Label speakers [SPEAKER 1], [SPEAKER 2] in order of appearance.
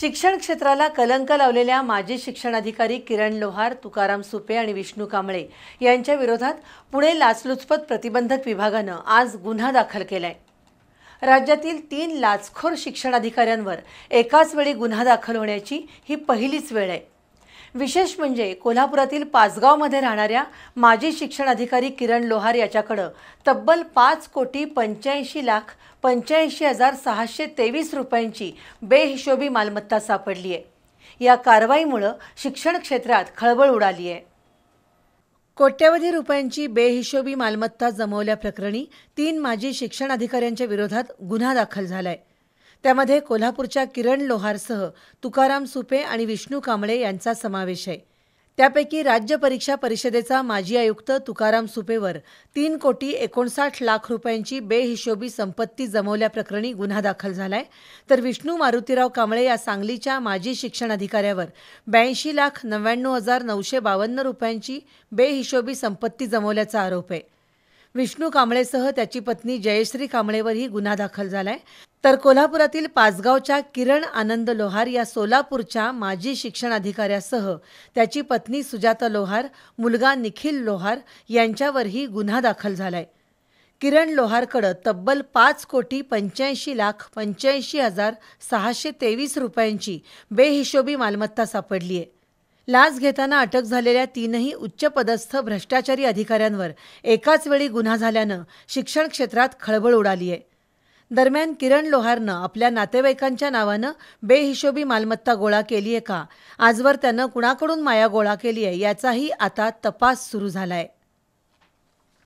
[SPEAKER 1] शिक्षण क्षेत्राला कलंक लावलेल्या माजी शिक्षणाधिकारी किरण लोहार तुकाराम सुपे आणि विष्णू कांबळे यांच्या विरोधात पुणे लाचलुचपत प्रतिबंधक विभागानं आज गुन्हा दाखल केलाय. राज्यातील तीन लाचखोर शिक्षणाधिकाऱ्यांवर एकाच वेळी गुन्हा दाखल होण्याची ही पहिलीच वेळ आहे. विशेष म्हणजे कोल्हापुरातील पाचगावमध्ये राहणाऱ्या माजी शिक्षण अधिकारी किरण लोहार याच्याकडं तब्बल पाच कोटी पंच्याऐंशी लाख पंच्याऐंशी हजार सहाशे तेवीस रुपयांची बेहिशोबी मालमत्ता सापडली आहे. या कारवाईमुळं शिक्षण क्षेत्रात खळबळ उडाली आहे. कोट्यवधी रुपयांची बेहिशोबी मालमत्ता जमवल्याप्रकरणी तीन माजी शिक्षण अधिकाऱ्यांच्या विरोधात गुन्हा दाखल झालाय. त्यामध्ये कोल्हापूरच्या किरण लोहारसह तुकाराम सुपे आणि विष्णू कांबळे यांचा समावेश आहे. त्यापैकी राज्य परीक्षा परिषदेचा माजी आयुक्त तुकाराम सुपेवर तीन कोटी एकोणसाठ लाख रुपयांची बेहिशोबी संपत्ती जमवल्याप्रकरणी गुन्हा दाखल झालाय. तर विष्णू मारुतीराव कांबळे या सांगलीच्या माजी शिक्षण अधिकाऱ्यावर ब्याऐंशी लाख नव्याण्णव हजार नऊशे बावन्न रुपयांची बेहिशोबी संपत्ती जमवल्याचा आरोप आहे. विष्णू कांबळेसह त्याची पत्नी जयश्री कांबळेवरही गुन्हा दाखल झालाय. तर कोल्हापुरातील पाचगावच्या किरण आनंद लोहार या सोलापूरच्या माजी शिक्षण अधिकाऱ्यासह त्याची पत्नी सुजाता लोहार मुलगा निखिल लोहार यांच्यावरही गुन्हा दाखल झालाय. किरण लोहारकडं तब्बल पाच कोटी पंच्याऐंशी लाख पंच्याऐंशी हजार सहाशे तेवीस रुपयांची बेहिशोबी मालमत्ता सापडली आहे लाच घेताना अटक झालेल्या तीनही उच्चपदस्थ भ्रष्टाचारी अधिकाऱ्यांवर एकाच वेळी गुन्हा झाल्यानं शिक्षण क्षेत्रात खळबळ उडाली आहे दरम्यान किरण लोहारनं आपल्या नातेवाईकांच्या नावानं बेहिशोबी मालमत्ता गोळा केली आहे का? आजवर त्यानं कुणाकडून माया गोळा केली आहे याचाही आता तपास सुरू झाला आहे